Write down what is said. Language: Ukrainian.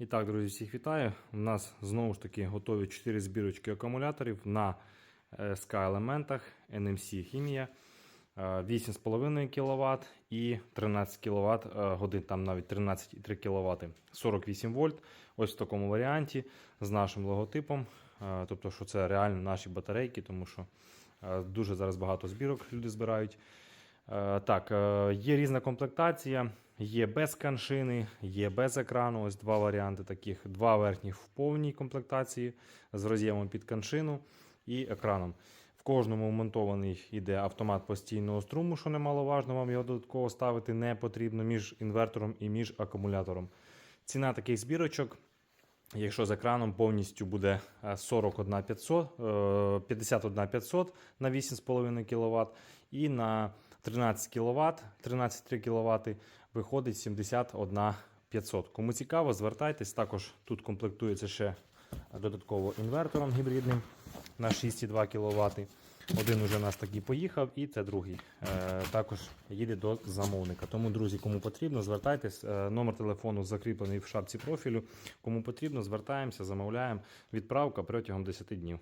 І так, друзі, всіх вітаю. У нас знову ж таки готові 4 збірочки акумуляторів на е, SK елементах NMC Хімія. Е, 8,5 кВт і 13 кВт годин, там навіть 13,3 кВт, 48 вольт. Ось в такому варіанті з нашим логотипом. Е, Тобто, що це реально наші батарейки, тому що е, дуже зараз багато збірок люди збирають. Е, Так, е, є різна комплектація, є без каншини, є без екрану. Ось два варіанти таких: два верхніх в повній комплектації з роз'ємом під каншину і екраном. В кожному вмонтований йде автомат постійного струму, що немаловажно, вам його додатково ставити не потрібно між інвертором і між акумулятором. Ціна таких збірочок Якщо з екраном повністю буде е, 41 500, е, 51 500 на 8,5 кВт і на 13 кВт, 13,3 кВт виходить 71 500. Кому цікаво, звертайтесь. Також тут комплектується ще додатково інвертором гібридним на 6,2 кВт. Один уже у нас такий поїхав, і це другий. Е, також їде до замовника. Тому, друзі, кому потрібно, звертайтесь. Е, номер телефону закріплений в шапці профілю. Кому потрібно, звертаємося, замовляємо. Відправка протягом 10 днів.